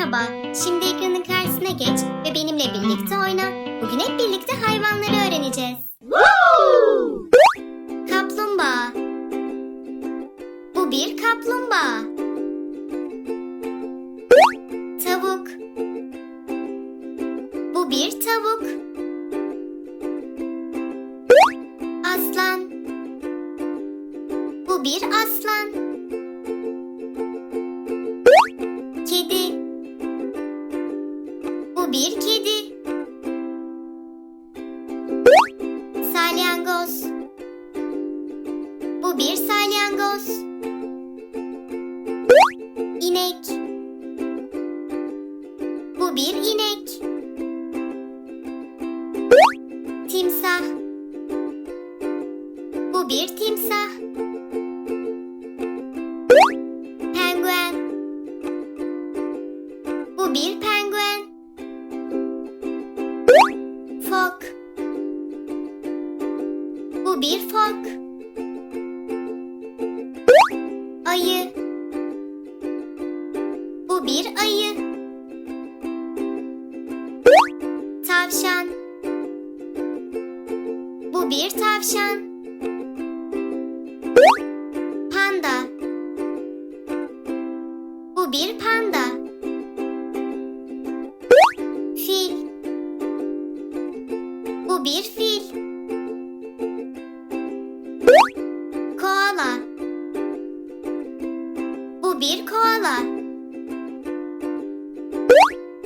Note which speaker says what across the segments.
Speaker 1: Merhaba, şimdi ekranın karşısına geç ve benimle birlikte oyna. Bugün hep birlikte hayvanları öğreneceğiz. Kaplumbağa Bu bir kaplumbağa. Tavuk Bu bir tavuk. Aslan Bu bir aslan. İnek Bu bir inek. Timsah Bu bir timsah. Penguen Bu bir penguen. Fok Bu bir fok. Bu bir ayı. Tavşan Bu bir tavşan. Panda Bu bir panda. Fil Bu bir fil. Koala Bu bir koala.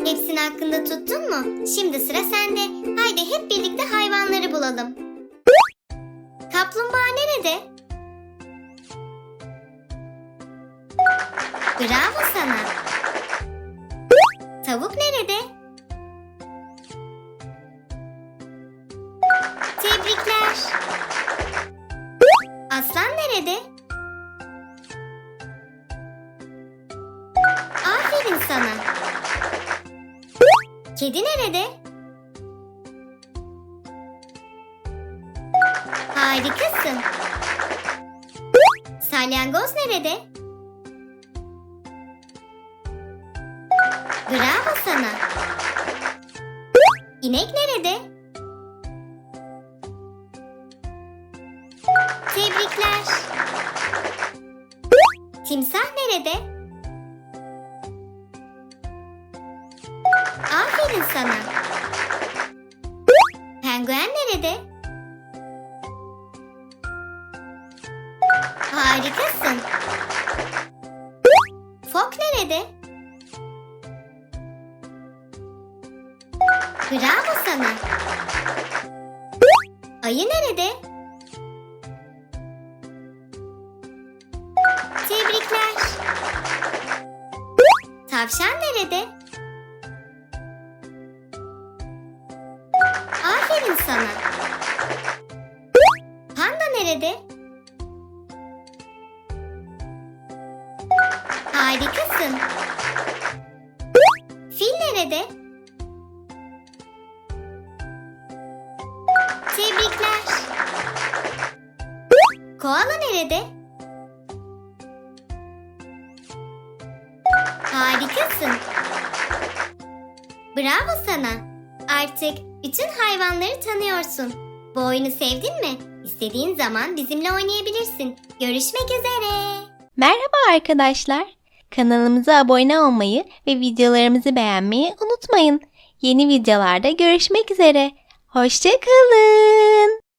Speaker 1: Hepsini hakkında tuttun mu? Şimdi sıra sende. Haydi hep birlikte hayvanları bulalım. Kaplumbağa nerede? Bravo sana. Tavuk nerede? Tebrikler. Aslan nerede? Aferin sana. Kedi nerede? Harikasın. Salyangoz nerede? Bravo sana. İnek nerede? Tebrikler. Timsah nerede? Sana. Penguen nerede? Harikasın. Fok nerede? Bravo sana. Ayı nerede? Tebrikler. Tavşan nerede? Aferin sana. Panda nerede? Harikasın. Fil nerede? Tebrikler. Koala nerede? Harikasın. Bravo sana. Artık bütün hayvanları tanıyorsun. Bu oyunu sevdin mi? İstediğin zaman bizimle oynayabilirsin. Görüşmek üzere.
Speaker 2: Merhaba arkadaşlar. Kanalımıza abone olmayı ve videolarımızı beğenmeyi unutmayın. Yeni videolarda görüşmek üzere. Hoşçakalın.